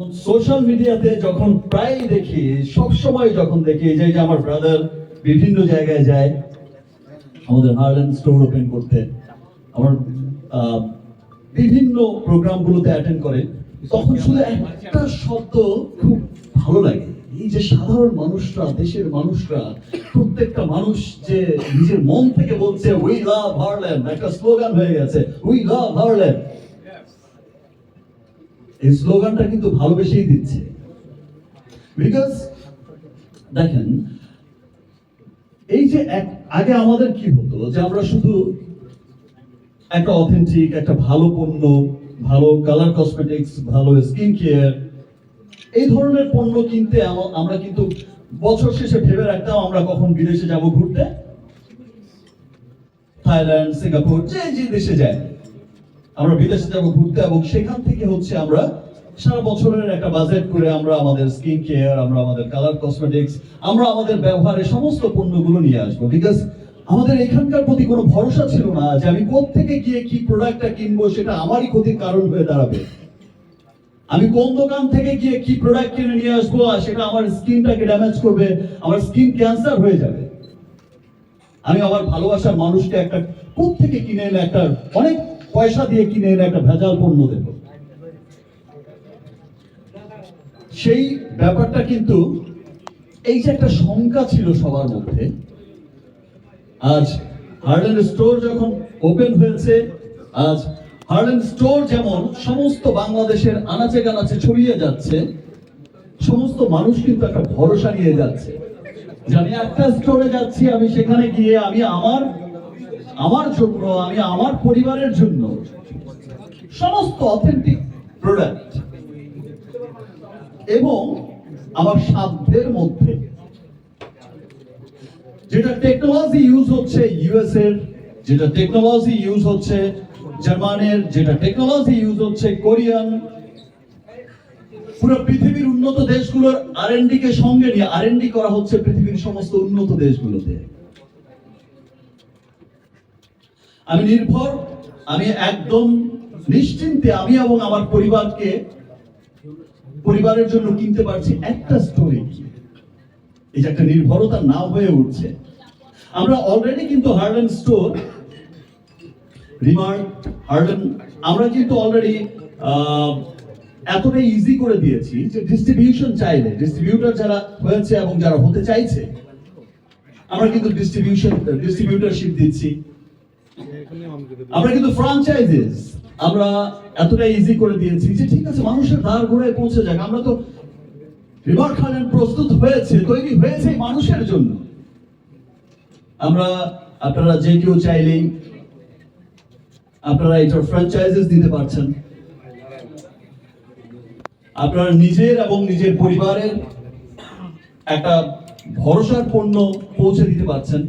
Social মিডিয়াতে যখন প্রায় দেখি সব সময় যখন দেখি যে আমার ব্রাদার বিভিন্ন জায়গায় যায়, আমাদের হার্লেন স্টোর ওপেন করতে, আমার বিভিন্ন প্রোগ্রামগুলোতে অ্যাটেন্ড করে, তখন শুধু একটা শব্দ খুব ভালো লাগে। এই যে সাধারণ মানুষরা, দেশের মানুষরা, প্রত্যেকটা মানুষ যে নিজের মন থেকে বলছে উই লাভ হার্লেন একটা স্লোগান হয়ে গেছে উই লাভ হার্লেন এই স্লোগানটা কিন্তু ভালোবেসেই দিচ্ছে। বিকজ দেখেন, এই যে আগে আমাদের কি হতো যে আমরা শুধু একটা অথেন্টিক একটা ভালো পণ্য, ভালো কালার কসমেটিক্স ভালো স্কিন কেয়ার এই ধরনের পণ্য কিনতে আম- আমরা কিন্তু বছর শেষে ভেবে রাখতাম আমরা কখন বিদেশে যাব ঘুরতে। থাইল্যান্ড সিঙ্গাপুর যে যে দেশে যায়। আমরা বিদেশে যাব, ঘুরতে এবং সেখান থেকে হচ্ছে আমরা সারা বছরের একটা বাজেট করে আমরা আমাদের স্কিন কেয়ার আমরা আমাদের কালার কসমেটিক্স আমরা আমাদের ব্যবহারের সমস্ত পণ্যগুলো নিয়ে আসব। বিকজ আমাদের এখানকার প্রতি কোনো ভরসা ছিল না যে আমি থেকে গিয়ে কি প্রোডাক্টটা কিনবো, সেটা আমারই ক্ষতির কারণ হয়ে দাঁড়াবে। আমি কোন দোকান থেকে গিয়ে কি প্রোডাক্ট কিনে নিয়ে আসব, আর সেটা আমার স্কিনটাকে ড্যামেজ করবে, আমার স্কিন ক্যান্সার হয়ে যাবে। আমি আমার ভালোবাসার মানুষকে একটা কোথ থেকে কিনে এনে একটা অনেক পয়সা দিয়ে কিনে এনে একটা ভেজাল পণ্য দেব। সেই ব্যাপারটা কিন্তু এই যে একটা শঙ্কা ছিল সবার মধ্যে, আজ হার্ডেন স্টোর যখন ওপেন হয়েছে, আজ হার্ডেন স্টোর যেমন সমস্ত বাংলাদেশের আনাচে কানাচে ছড়িয়ে যাচ্ছে, সমস্ত মানুষ কিন্তু একটা ভরসা নিয়ে যাচ্ছে। আমি একটা স্টোরে যাচ্ছি, আমি সেখানে গিয়ে আমি আমার আমার জন্য, আমি আমার পরিবারের জন্য সমস্ত অথেন্টিক প্রোডাক্ট এবং আমার সাধ্যের মধ্যে যেটা টেকনোলজি ইউজ হচ্ছে ইউএস এর, যেটা টেকনোলজি ইউজ হচ্ছে জার্মানের, যেটা টেকনোলজি ইউজ হচ্ছে কোরিয়ান। পুরো পৃথিবীর উন্নত দেশগুলোর আর এন ডি কে সঙ্গে নিয়ে আর এন ডি করা হচ্ছে পৃথিবীর সমস্ত উন্নত দেশগুলোতে। আমি নির্ভর, আমি একদম নিশ্চিন্তে আমি এবং আমার পরিবারকে, পরিবারের জন্য কিনতে পারছি একটা স্টোরি এই যে একটা নির্ভরতা না হয়ে উঠছে। আমরা অলরেডি কিন্তু হার্লেন স্টোর রিমার্ক হার্লেন আমরা কিন্তু অলরেডি এতটাই ইজি করে দিয়েছি যে ডিস্ট্রিবিউশন চাইলে ডিস্ট্রিবিউটর যারা হয়েছে এবং যারা হতে চাইছে, আমরা কিন্তু ডিস্ট্রিবিউশন ডিস্ট্রিবিউটরশিপ দিচ্ছি। আমরা কিন্তু ফ্রাঞ্চাইজিস আমরা এতটা ইজি করে দিয়েছি যে ঠিক আছে, মানুষের দ্বার ঘোড়ায় পৌঁছে যাক। আমরা তো রিভার খালেন প্রস্তুত হয়েছে, তৈরি হয়েছে মানুষের জন্য। আমরা আপনারা যে কেউ চাইলেই আপনারা এটার ফ্র্যাঞ্চাইজিস দিতে পারছেন। আপনারা নিজের এবং নিজের পরিবারের একটা ভরসার পণ্য পৌঁছে দিতে পারছেন।